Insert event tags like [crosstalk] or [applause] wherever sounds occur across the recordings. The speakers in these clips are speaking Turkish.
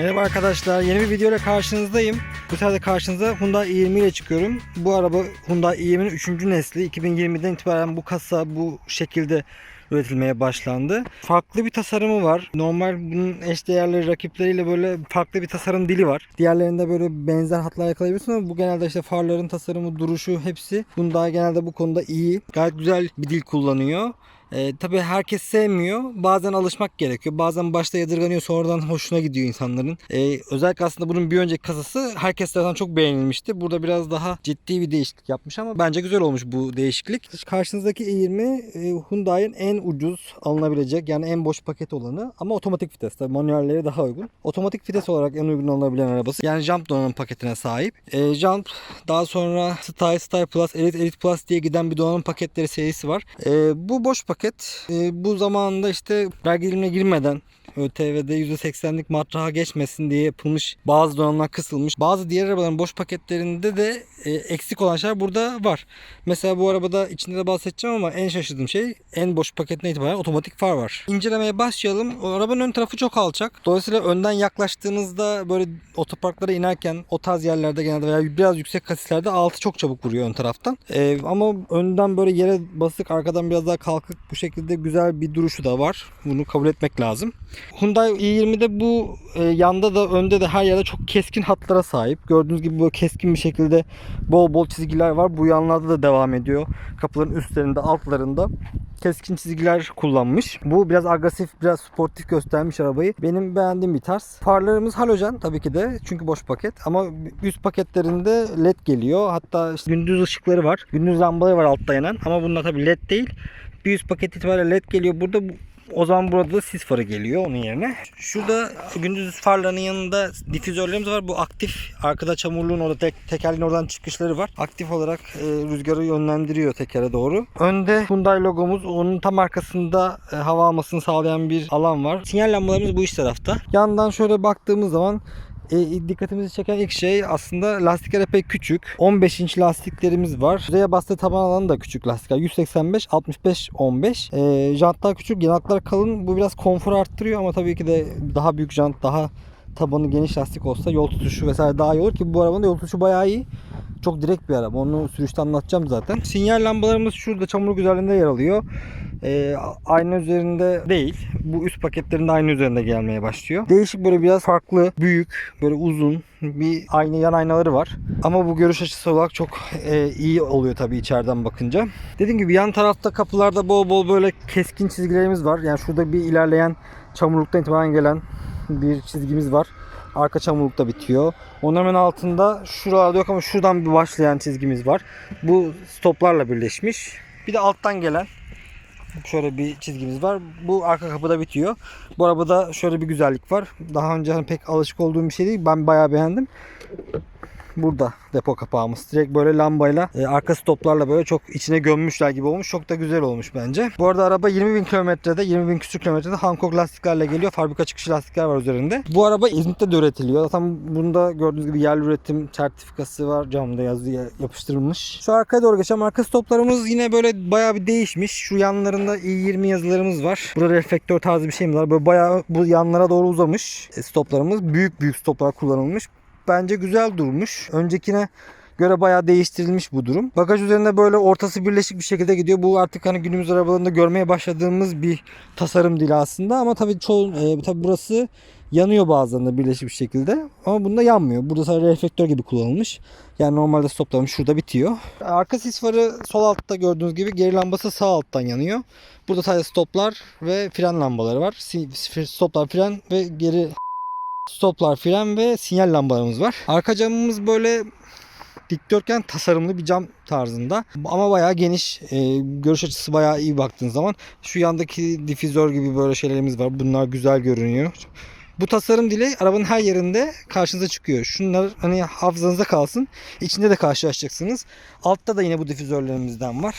Merhaba arkadaşlar. Yeni bir video ile karşınızdayım. Bu sefer de karşınıza Hyundai i20 ile çıkıyorum. Bu araba Hyundai i20'nin 3. nesli. 2020'den itibaren bu kasa bu şekilde üretilmeye başlandı. Farklı bir tasarımı var. Normal bunun eşdeğerleri rakipleriyle böyle farklı bir tasarım dili var. Diğerlerinde böyle benzer hatlar yakalayabiliyorsun ama bu genelde işte farların tasarımı, duruşu hepsi Hyundai genelde bu konuda iyi. Gayet güzel bir dil kullanıyor. E, tabii herkes sevmiyor. Bazen alışmak gerekiyor. Bazen başta yadırganıyor sonradan hoşuna gidiyor insanların. E, özellikle aslında bunun bir önceki kasası herkes tarafından çok beğenilmişti. Burada biraz daha ciddi bir değişiklik yapmış ama bence güzel olmuş bu değişiklik. Karşınızdaki i20 e, Hyundai'nin en ucuz alınabilecek yani en boş paket olanı ama otomatik vites. Tabii manuelleri daha uygun. Otomatik vites olarak en uygun alınabilen arabası. Yani jump donanım paketine sahip. E, jump daha sonra Style, Style Plus, Elite, Elite Plus diye giden bir donanım paketleri serisi var. E, bu boş paket. E, bu zamanında işte dilimine girmeden ÖTV'de %80'lik matraha geçmesin diye yapılmış bazı donanımlar kısılmış. Bazı diğer arabaların boş paketlerinde de e, eksik olan şeyler burada var. Mesela bu arabada içinde de bahsedeceğim ama en şaşırdığım şey en boş paketine itibaren otomatik far var. İncelemeye başlayalım. O arabanın ön tarafı çok alçak. Dolayısıyla önden yaklaştığınızda böyle otoparklara inerken o tarz yerlerde genelde veya biraz yüksek kasislerde altı çok çabuk vuruyor ön taraftan. E, ama önden böyle yere basık arkadan biraz daha kalkık bu şekilde güzel bir duruşu da var. Bunu kabul etmek lazım. Hyundai i20'de bu e, yanda da önde de her yerde çok keskin hatlara sahip. Gördüğünüz gibi böyle keskin bir şekilde bol bol çizgiler var. Bu yanlarda da devam ediyor. Kapıların üstlerinde, altlarında keskin çizgiler kullanmış. Bu biraz agresif, biraz sportif göstermiş arabayı. Benim beğendiğim bir tarz. Farlarımız halojen tabii ki de çünkü boş paket ama üst paketlerinde led geliyor. Hatta işte gündüz ışıkları var. Gündüz lambaları var altta yanan ama bunlar tabii led değil. Bir üst paket itibariyle led geliyor. Burada bu- o zaman burada da sis farı geliyor onun yerine. Şurada gündüz farlarının yanında difüzörlerimiz var. Bu aktif. Arkada çamurluğun orada tek, tekerleğin oradan çıkışları var. Aktif olarak e, rüzgarı yönlendiriyor tekere doğru. Önde Hyundai logomuz. Onun tam arkasında e, hava almasını sağlayan bir alan var. Sinyal lambalarımız bu iç tarafta. Yandan şöyle baktığımız zaman e, dikkatimizi çeken ilk şey aslında lastikler epey küçük. 15 inç lastiklerimiz var. Şuraya bastığı taban alanı da küçük lastikler. 185, 65, 15. E, jantlar küçük, yanaklar kalın. Bu biraz konfor arttırıyor ama tabii ki de daha büyük jant, daha tabanı geniş lastik olsa yol tutuşu vesaire daha iyi olur ki bu arabanın yol tutuşu bayağı iyi. Çok direkt bir araba. Onu sürüşte anlatacağım zaten. Sinyal lambalarımız şurada çamurluk üzerinde yer alıyor. Ee, aynı üzerinde değil. Bu üst paketlerinde aynı üzerinde gelmeye başlıyor. Değişik böyle biraz farklı, büyük, böyle uzun bir ayna yan aynaları var. Ama bu görüş açısı olarak çok e, iyi oluyor tabii içeriden bakınca. Dediğim gibi yan tarafta kapılarda bol bol böyle keskin çizgilerimiz var. Yani şurada bir ilerleyen çamurluktan itibaren gelen bir çizgimiz var. Arka çamurlukta bitiyor. Onun hemen altında şuralarda yok ama şuradan bir başlayan çizgimiz var. Bu stoplarla birleşmiş. Bir de alttan gelen şöyle bir çizgimiz var. Bu arka kapıda bitiyor. Bu arabada şöyle bir güzellik var. Daha önce hani pek alışık olduğum bir şey değil. Ben bayağı beğendim. Burada depo kapağımız. Direkt böyle lambayla e, arka stoplarla böyle çok içine gömmüşler gibi olmuş. Çok da güzel olmuş bence. Bu arada araba 20 bin kilometrede 20 bin küsur kilometrede Hankook lastiklerle geliyor. Fabrika çıkışı lastikler var üzerinde. Bu araba İzmit'te de üretiliyor. Zaten bunda gördüğünüz gibi yerli üretim sertifikası var. Camda yazı yapıştırılmış. Şu arkaya doğru geçelim. Arka stoplarımız yine böyle bayağı bir değişmiş. Şu yanlarında i20 yazılarımız var. Burada reflektör tarzı bir şeyimiz var. Böyle bayağı bu yanlara doğru uzamış e, stoplarımız. Büyük büyük stoplar kullanılmış bence güzel durmuş. Öncekine göre bayağı değiştirilmiş bu durum. Bagaj üzerinde böyle ortası birleşik bir şekilde gidiyor. Bu artık hani günümüz arabalarında görmeye başladığımız bir tasarım dili aslında ama tabii çoğu e, tabii burası yanıyor bazılarında birleşik bir şekilde ama bunda yanmıyor. Burada sadece reflektör gibi kullanılmış. Yani normalde stoplarım şurada bitiyor. Arka sis farı sol altta gördüğünüz gibi geri lambası sağ alttan yanıyor. Burada sadece stoplar ve fren lambaları var. Stoplar, fren ve geri stoplar, fren ve sinyal lambalarımız var. Arka camımız böyle dikdörtgen tasarımlı bir cam tarzında. Ama bayağı geniş. e, görüş açısı bayağı iyi baktığın zaman. Şu yandaki difüzör gibi böyle şeylerimiz var. Bunlar güzel görünüyor. Bu tasarım dili arabanın her yerinde karşınıza çıkıyor. Şunlar hani hafızanızda kalsın. İçinde de karşılaşacaksınız. Altta da yine bu difüzörlerimizden var.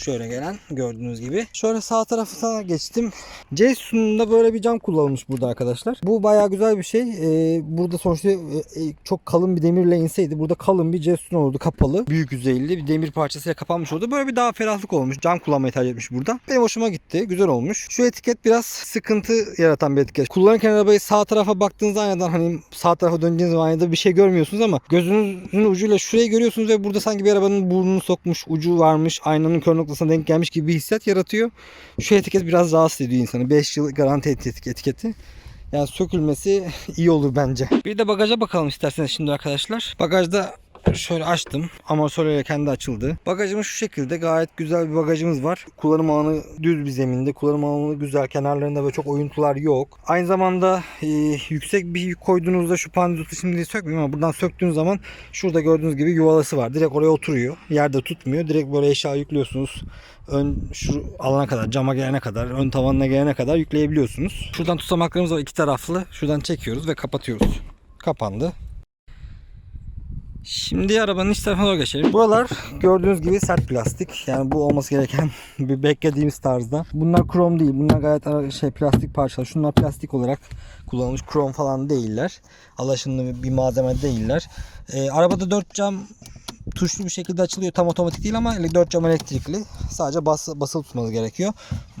Şöyle gelen gördüğünüz gibi. Şöyle sağ tarafına geçtim. Cesun'da böyle bir cam kullanılmış burada arkadaşlar. Bu bayağı güzel bir şey. Ee, burada sonuçta e, e, çok kalın bir demirle inseydi burada kalın bir Cesun olurdu kapalı. Büyük yüzeyli bir demir parçasıyla kapanmış oldu. Böyle bir daha ferahlık olmuş. Cam kullanmayı tercih etmiş burada. Benim hoşuma gitti. Güzel olmuş. Şu etiket biraz sıkıntı yaratan bir etiket. Kullanırken arabayı sağ tarafa baktığınızda aynadan hani sağ tarafa döndüğünüz zaman aynada bir şey görmüyorsunuz ama gözünüzün ucuyla şurayı görüyorsunuz ve burada sanki bir arabanın burnunu sokmuş, ucu varmış, aynanın kör noktasına denk gelmiş gibi bir hissiyat yaratıyor. Şu etiket biraz rahatsız ediyor insanı. 5 yıl garanti etiket- etiketi. Yani sökülmesi iyi olur bence. Bir de bagaja bakalım isterseniz şimdi arkadaşlar. Bagajda şöyle açtım. Amortisörle kendi açıldı. Bagajımız şu şekilde. Gayet güzel bir bagajımız var. Kullanım alanı düz bir zeminde. Kullanım alanı güzel. Kenarlarında böyle çok oyuntular yok. Aynı zamanda e, yüksek bir yük koyduğunuzda şu pandutu şimdi sökmüyorum ama buradan söktüğünüz zaman şurada gördüğünüz gibi yuvalası var. Direkt oraya oturuyor. Yerde tutmuyor. Direkt böyle eşya yüklüyorsunuz. Ön şu alana kadar, cama gelene kadar, ön tavanına gelene kadar yükleyebiliyorsunuz. Şuradan tutamaklarımız var iki taraflı. Şuradan çekiyoruz ve kapatıyoruz. Kapandı. Şimdi arabanın iç tarafına doğru geçelim. Buralar gördüğünüz gibi sert plastik. Yani bu olması gereken [laughs] bir beklediğimiz tarzda. Bunlar krom değil. Bunlar gayet şey plastik parçalar. Şunlar plastik olarak kullanılmış. Krom falan değiller. Alaşımlı bir malzeme değiller. Ee, arabada 4 cam tuşlu bir şekilde açılıyor. Tam otomatik değil ama 4 cam elektrikli. Sadece bas, basılı tutmanız gerekiyor.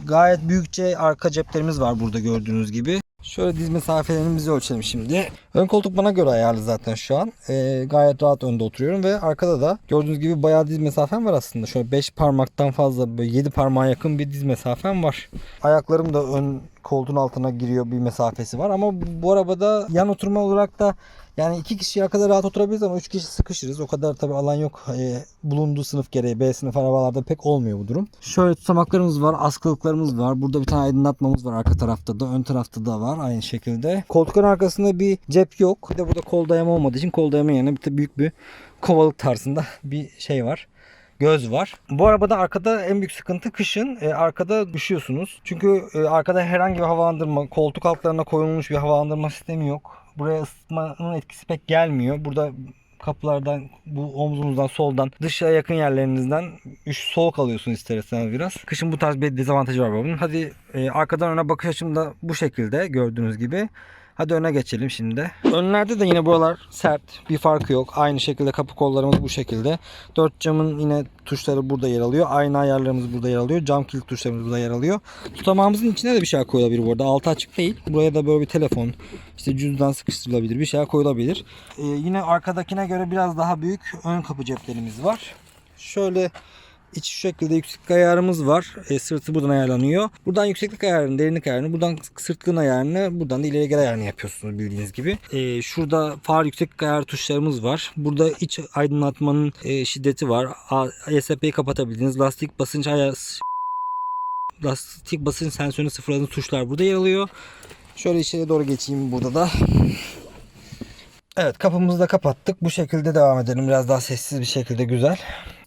Gayet büyükçe arka ceplerimiz var burada gördüğünüz gibi. Şöyle diz mesafelerimizi ölçelim şimdi. Ön koltuk bana göre ayarlı zaten şu an. Ee, gayet rahat önde oturuyorum ve arkada da gördüğünüz gibi bayağı diz mesafem var aslında. Şöyle 5 parmaktan fazla böyle 7 parmağa yakın bir diz mesafem var. Ayaklarım da ön koltuğun altına giriyor bir mesafesi var ama bu arabada yan oturma olarak da yani iki kişi kadar rahat oturabiliriz ama üç kişi sıkışırız. O kadar tabi alan yok. Ee, bulunduğu sınıf gereği B sınıf arabalarda pek olmuyor bu durum. Şöyle tutamaklarımız var, askılıklarımız var. Burada bir tane aydınlatmamız var arka tarafta da, ön tarafta da var aynı şekilde. Koltukların arkasında bir cep yok. Bir de burada kol dayama olmadığı için kol dayama yerine bir de büyük bir kovalık tarzında bir şey var göz var. Bu arabada arkada en büyük sıkıntı kışın e, arkada düşüyorsunuz. Çünkü e, arkada herhangi bir havalandırma, koltuk altlarına koyulmuş bir havalandırma sistemi yok. Buraya ısıtmanın etkisi pek gelmiyor. Burada kapılardan, bu omzunuzdan, soldan, dışa yakın yerlerinizden üç soğuk alıyorsunuz ister istemez biraz. Kışın bu tarz bir dezavantajı var bunun. Hadi e, arkadan öne bakış açım da bu şekilde gördüğünüz gibi. Hadi öne geçelim şimdi. Önlerde de yine buralar sert. Bir farkı yok. Aynı şekilde kapı kollarımız bu şekilde. Dört camın yine tuşları burada yer alıyor. Ayna ayarlarımız burada yer alıyor. Cam kilit tuşlarımız burada yer alıyor. Tutamağımızın içine de bir şey koyulabilir burada. Altı açık değil. Buraya da böyle bir telefon, işte cüzdan sıkıştırılabilir. Bir şey koyulabilir. Ee, yine arkadakine göre biraz daha büyük ön kapı ceplerimiz var. Şöyle İç şu şekilde yükseklik ayarımız var. E, sırtı buradan ayarlanıyor. Buradan yükseklik ayarını, derinlik ayarını, buradan sırtlığın ayarını, buradan da ileri geri ayarını yapıyorsunuz bildiğiniz gibi. E, şurada far yükseklik ayar tuşlarımız var. Burada iç aydınlatmanın e, şiddeti var. ESP'yi kapatabildiğiniz lastik basınç ayar lastik basınç sensörünü sıfırladığınız tuşlar burada yer alıyor. Şöyle içeri doğru geçeyim burada da. Evet kapımızı da kapattık. Bu şekilde devam edelim. Biraz daha sessiz bir şekilde güzel.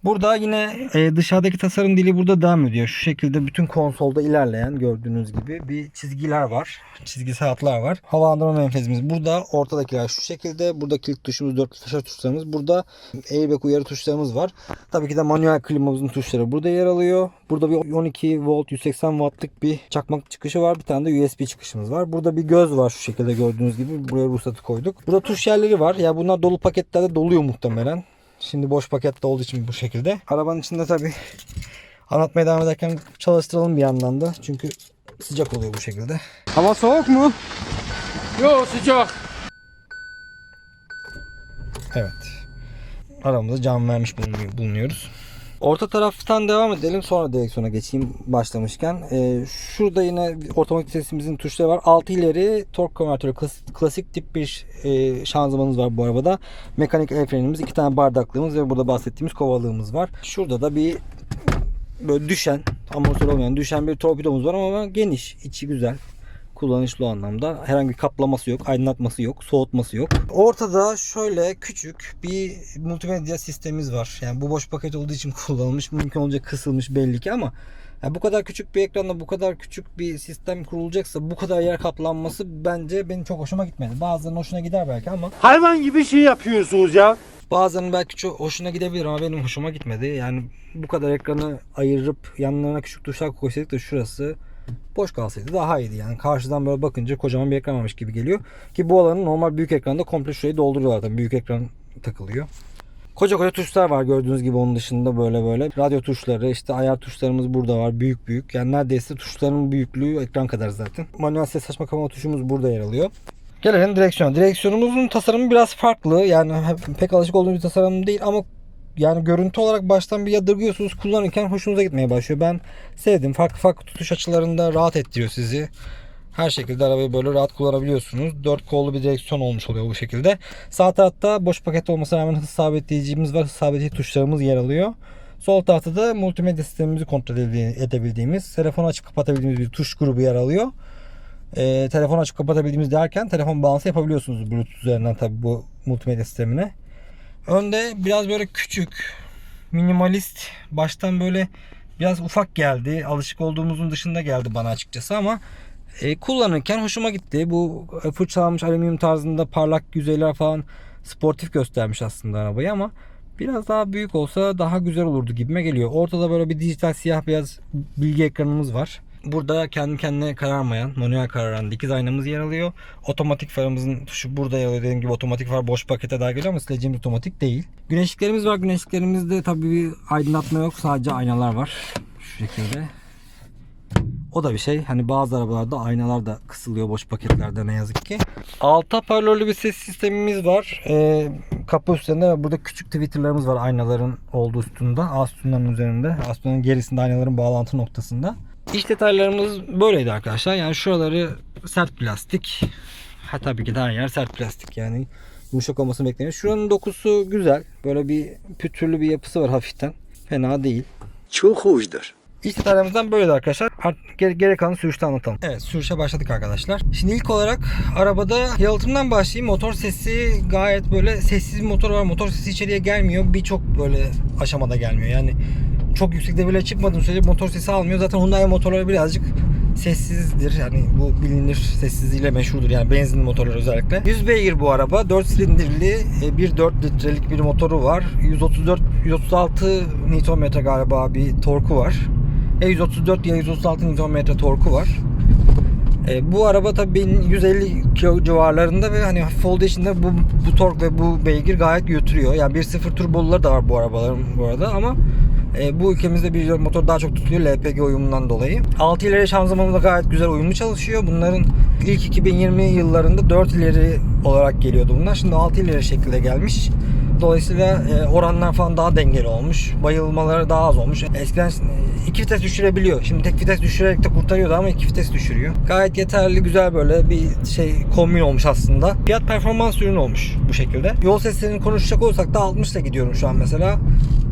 Burada yine e, dışarıdaki tasarım dili burada devam ediyor. Şu şekilde bütün konsolda ilerleyen gördüğünüz gibi bir çizgiler var. Çizgisel hatlar var. Havalandırma menfezimiz burada. Ortadakiler şu şekilde. Burada kilit tuşumuz, dört flash tuşlarımız. Burada airbag uyarı tuşlarımız var. Tabii ki de manuel klimamızın tuşları burada yer alıyor. Burada bir 12 volt 180 wattlık bir çakmak çıkışı var. Bir tane de USB çıkışımız var. Burada bir göz var şu şekilde gördüğünüz gibi. Buraya ruhsatı koyduk. Burada tuş yerleri var. Ya bunlar dolu paketlerde doluyor muhtemelen. Şimdi boş pakette olduğu için bu şekilde. Arabanın içinde tabii anlatmaya devam ederken çalıştıralım bir yandan da. Çünkü sıcak oluyor bu şekilde. Hava soğuk mu? Yo sıcak. Evet. Aramızda cam vermiş bulunuyor- bulunuyoruz. Orta taraftan devam edelim. Sonra direksiyona geçeyim başlamışken. Ee, şurada yine otomatik sesimizin tuşları var. 6 ileri tork konvertörü klas- klasik tip bir e, şanzımanımız var bu arabada. Mekanik el frenimiz, iki tane bardaklığımız ve burada bahsettiğimiz kovalığımız var. Şurada da bir böyle düşen, amortisör olmayan düşen bir torpidomuz var ama geniş, içi güzel kullanışlı anlamda. Herhangi bir kaplaması yok, aydınlatması yok, soğutması yok. Ortada şöyle küçük bir multimedya sistemimiz var. Yani bu boş paket olduğu için [laughs] kullanılmış. Mümkün olunca kısılmış belli ki ama ya bu kadar küçük bir ekranda bu kadar küçük bir sistem kurulacaksa bu kadar yer kaplanması bence benim çok hoşuma gitmedi. Bazılarının hoşuna gider belki ama Hayvan gibi şey yapıyorsunuz ya. Bazılarının belki çok hoşuna gidebilir ama benim hoşuma gitmedi. Yani bu kadar ekranı ayırıp yanlarına küçük tuşlar koysaydık da şurası boş kalsaydı daha iyiydi. Yani karşıdan böyle bakınca kocaman bir ekran varmış gibi geliyor. Ki bu alanın normal büyük ekranda komple şurayı dolduruyorlar zaten. Büyük ekran takılıyor. Koca koca tuşlar var gördüğünüz gibi onun dışında böyle böyle. Radyo tuşları işte ayar tuşlarımız burada var büyük büyük. Yani neredeyse tuşların büyüklüğü ekran kadar zaten. Manuel ses açma kapama tuşumuz burada yer alıyor. Gelelim direksiyon. Direksiyonumuzun tasarımı biraz farklı. Yani pek alışık olduğumuz bir tasarım değil ama yani görüntü olarak baştan bir yadırgıyorsunuz. Kullanırken hoşunuza gitmeye başlıyor. Ben sevdim. Farklı farklı tutuş açılarında rahat ettiriyor sizi. Her şekilde arabayı böyle rahat kullanabiliyorsunuz. Dört kollu bir direksiyon olmuş oluyor bu şekilde. Sağ tarafta boş paket olmasına rağmen hız sabitleyicimiz var. Hız sabitleyici tuşlarımız yer alıyor. Sol tarafta da multimedya sistemimizi kontrol edebildiğimiz, telefonu açıp kapatabildiğimiz bir tuş grubu yer alıyor. Ee, telefonu açıp kapatabildiğimiz derken telefon bağlantısı yapabiliyorsunuz Bluetooth üzerinden tabi bu multimedya sistemine. Önde biraz böyle küçük, minimalist, baştan böyle biraz ufak geldi. Alışık olduğumuzun dışında geldi bana açıkçası ama e, kullanırken hoşuma gitti. Bu e, fırçalanmış alüminyum tarzında parlak yüzeyler falan sportif göstermiş aslında arabayı ama biraz daha büyük olsa daha güzel olurdu gibime geliyor. Ortada böyle bir dijital siyah beyaz bilgi ekranımız var. Burada kendi kendine kararmayan, manuel kararan dikiz aynamız yer alıyor. Otomatik farımızın tuşu burada yer alıyor. Dediğim gibi otomatik far boş pakete dahil geliyor ama sileceğimiz otomatik değil. Güneşliklerimiz var. Güneşliklerimizde tabii bir aydınlatma yok. Sadece aynalar var. Şu şekilde. O da bir şey. Hani bazı arabalarda aynalar da kısılıyor boş paketlerde ne yazık ki. Alta parlörlü bir ses sistemimiz var. Ee, kapı üstünde burada küçük tweeterlarımız var aynaların olduğu üstünde. A sütunların üzerinde. A sütunların gerisinde aynaların bağlantı noktasında. İç detaylarımız böyleydi arkadaşlar. Yani şuraları sert plastik. Ha tabii ki de her yer sert plastik yani. Yumuşak olmasını beklemiyoruz. Şuranın dokusu güzel. Böyle bir pütürlü bir yapısı var hafiften. Fena değil. Çok hoşdur. İç detaylarımızdan böyleydi arkadaşlar. Artık geri kalan sürüşte anlatalım. Evet sürüşe başladık arkadaşlar. Şimdi ilk olarak arabada yalıtımdan başlayayım. Motor sesi gayet böyle sessiz bir motor var. Motor sesi içeriye gelmiyor. Birçok böyle aşamada gelmiyor. Yani çok yüksekte bile çıkmadığım sürece motor sesi almıyor. Zaten Hyundai motorları birazcık sessizdir. Yani bu bilinir sessizliğiyle meşhurdur. Yani benzinli motorlar özellikle. 100 beygir bu araba. 4 silindirli e, 1.4 litrelik bir motoru var. 134 136 Nm galiba bir torku var. Ya 134 ya 136 Nm torku var. E, bu araba tabii 150 kilo civarlarında ve hani hafif olduğu için de bu, bu tork ve bu beygir gayet götürüyor. Yani 1.0 turboluları da var bu arabaların bu arada ama e, bu ülkemizde bir motor daha çok tutuluyor LPG uyumundan dolayı. 6 ileri şanzımanı da gayet güzel uyumlu çalışıyor. Bunların ilk 2020 yıllarında 4 ileri olarak geliyordu bunlar. Şimdi 6 ileri şekilde gelmiş. Dolayısıyla e, oranlar falan daha dengeli olmuş. Bayılmaları daha az olmuş. Eskiden e, iki vites düşürebiliyor. Şimdi tek vites düşürerek de kurtarıyordu ama iki vites düşürüyor. Gayet yeterli, güzel böyle bir şey kombin olmuş aslında. Fiyat performans ürünü olmuş bu şekilde. Yol seslerini konuşacak olursak da 60 ile gidiyorum şu an mesela.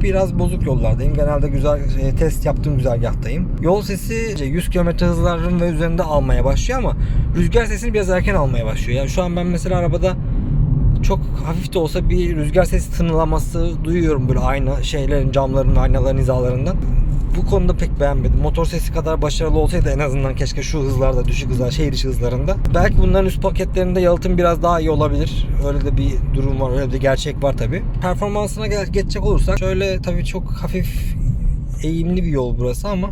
Biraz bozuk yollardayım. Genelde güzel e, test yaptığım güzergahtayım. Yol sesi 100 km hızların ve üzerinde almaya başlıyor ama rüzgar sesini biraz erken almaya başlıyor. Yani şu an ben mesela arabada çok hafif de olsa bir rüzgar sesi tınılaması duyuyorum böyle ayna şeylerin camların aynaların hizalarından. Bu konuda pek beğenmedim. Motor sesi kadar başarılı olsaydı en azından keşke şu hızlarda, düşük hızlar, şehir içi hızlarında. Belki bunların üst paketlerinde yalıtım biraz daha iyi olabilir. Öyle de bir durum var, öyle bir gerçek var tabi. Performansına geçecek olursak şöyle tabii çok hafif eğimli bir yol burası ama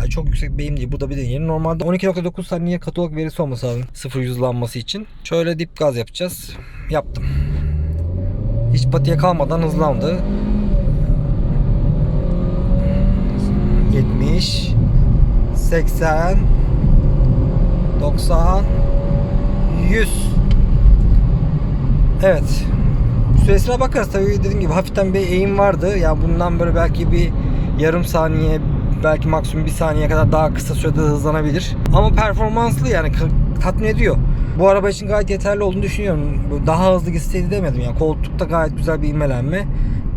yani çok yüksek bir eğim değil. Bu da bir deneyim. Normalde 12.9 saniye katolog verisi olması lazım. Sıfır yüzlanması için. Şöyle dip gaz yapacağız. Yaptım. Hiç patiye kalmadan hızlandı. 70 80 90 100 Evet. Süresine bakarız tabii dediğim gibi hafiften bir eğim vardı. Ya bundan böyle belki bir yarım saniye belki maksimum bir saniye kadar daha kısa sürede hızlanabilir. Ama performanslı yani tatmin ediyor. Bu araba için gayet yeterli olduğunu düşünüyorum. Daha hızlı gitseydi demedim yani. Koltukta gayet güzel bir imelenme.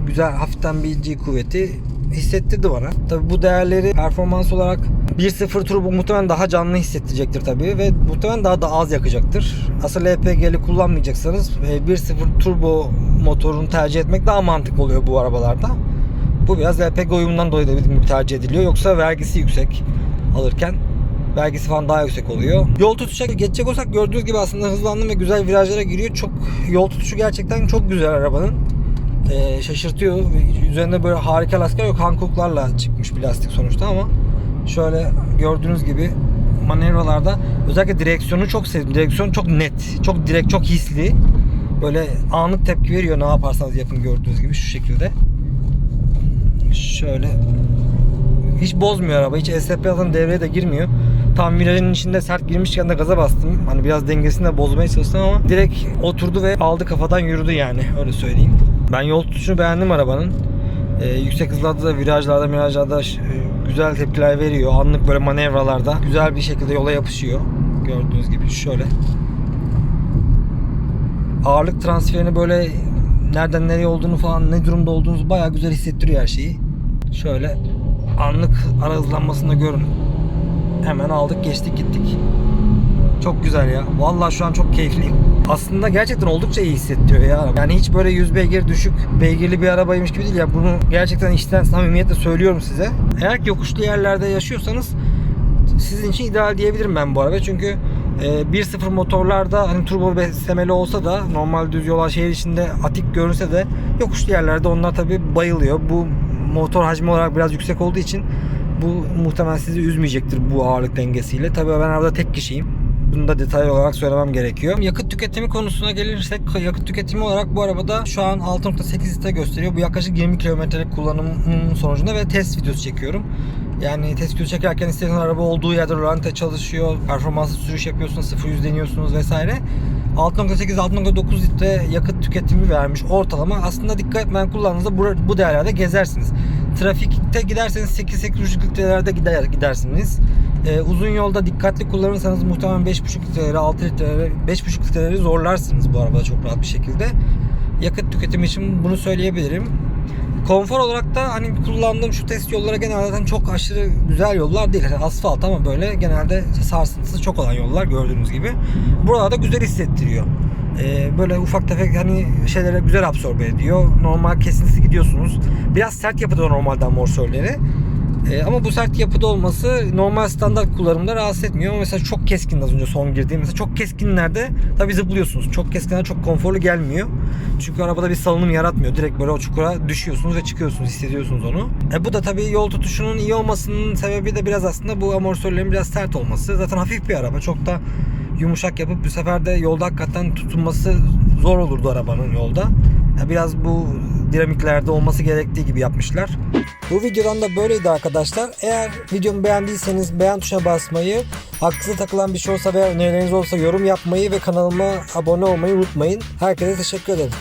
Güzel hafiften bir G kuvveti. Hissettirdi bana. Tabii bu değerleri performans olarak 1.0 turbo muhtemelen daha canlı hissettirecektir tabii ve muhtemelen daha da az yakacaktır. Asıl LPG'li kullanmayacaksanız e, 1.0 turbo motorunu tercih etmek daha mantıklı oluyor bu arabalarda. Bu biraz LPG uyumundan dolayı da gibi tercih ediliyor. Yoksa vergisi yüksek alırken vergisi falan daha yüksek oluyor. Yol tutuşa geçecek olsak gördüğünüz gibi aslında hızlandım ve güzel virajlara giriyor. Çok yol tutuşu gerçekten çok güzel arabanın. Ee, şaşırtıyor. Üzerinde böyle harika lastikler yok. Hankook'larla çıkmış bir lastik sonuçta ama şöyle gördüğünüz gibi manevralarda özellikle direksiyonu çok sevdim. Direksiyon çok net, çok direkt, çok hisli. Böyle anlık tepki veriyor ne yaparsanız yapın gördüğünüz gibi şu şekilde. Şöyle hiç bozmuyor araba. Hiç SP zaten devreye de girmiyor. Tam virajın içinde sert girmişken de gaza bastım. Hani biraz dengesini de bozmaya çalıştım ama direkt oturdu ve aldı kafadan yürüdü yani. Öyle söyleyeyim. Ben yol tutuşunu beğendim arabanın. Ee, yüksek hızlarda da virajlarda ş- e, güzel tepkiler veriyor. Anlık böyle manevralarda güzel bir şekilde yola yapışıyor. Gördüğünüz gibi şöyle. Ağırlık transferini böyle nereden nereye olduğunu falan ne durumda olduğunuzu bayağı güzel hissettiriyor her şeyi. Şöyle anlık ara hızlanmasını görün. Hemen aldık geçtik gittik. Çok güzel ya. Vallahi şu an çok keyifliyim. Aslında gerçekten oldukça iyi hissettiriyor ya. Yani hiç böyle 100 beygir düşük beygirli bir arabaymış gibi değil ya. Bunu gerçekten içten samimiyetle söylüyorum size. Eğer ki yokuşlu yerlerde yaşıyorsanız sizin için ideal diyebilirim ben bu araba. Çünkü e, 1.0 motorlarda hani turbo beslemeli olsa da normal düz yola şehir içinde atik görünse de yokuşlu yerlerde onlar tabi bayılıyor. Bu motor hacmi olarak biraz yüksek olduğu için bu muhtemelen sizi üzmeyecektir bu ağırlık dengesiyle. Tabii ben arabada tek kişiyim. Bunu da detaylı olarak söylemem gerekiyor. Yakıt tüketimi konusuna gelirsek yakıt tüketimi olarak bu arabada şu an 6.8 litre gösteriyor. Bu yaklaşık 20 kilometrelik kullanımın sonucunda ve test videosu çekiyorum. Yani test videosu çekerken istediğiniz araba olduğu yerde rölante çalışıyor. Performanslı sürüş yapıyorsunuz, 0-100 deniyorsunuz vesaire. 6.8-6.9 litre yakıt tüketimi vermiş ortalama. Aslında dikkat etmeden kullandığınızda bu, bu değerlerde gezersiniz. Trafikte giderseniz 8-8.5 litrelerde gider, gidersiniz. Ee, uzun yolda dikkatli kullanırsanız muhtemelen 5.5 litreleri, 6 litreleri, 5.5 litreleri zorlarsınız bu arabada çok rahat bir şekilde. Yakıt tüketimi için bunu söyleyebilirim. Konfor olarak da hani kullandığım şu test yollara genelde çok aşırı güzel yollar değil. Yani asfalt ama böyle genelde sarsıntısı çok olan yollar gördüğünüz gibi. Burada da güzel hissettiriyor. Ee, böyle ufak tefek hani şeylere güzel absorbe ediyor. Normal kesintisi gidiyorsunuz. Biraz sert yapıda normalde amortisörleri. Ee, ama bu sert yapıda olması normal standart kullanımda rahatsız etmiyor. Ama mesela çok keskin az önce son girdiğim mesela çok keskinlerde tabii zıplıyorsunuz. Çok keskinler çok konforlu gelmiyor. Çünkü arabada bir salınım yaratmıyor. Direkt böyle o çukura düşüyorsunuz ve çıkıyorsunuz. Hissediyorsunuz onu. E bu da tabii yol tutuşunun iyi olmasının sebebi de biraz aslında bu amortisörlerin biraz sert olması. Zaten hafif bir araba. Çok da yumuşak yapıp bu sefer de yolda hakikaten tutunması zor olurdu arabanın yolda. Biraz bu dinamiklerde olması gerektiği gibi yapmışlar. Bu videodan da böyleydi arkadaşlar. Eğer videomu beğendiyseniz beğen tuşuna basmayı, aklınıza takılan bir şey olsa veya önerileriniz olsa yorum yapmayı ve kanalıma abone olmayı unutmayın. Herkese teşekkür ederim.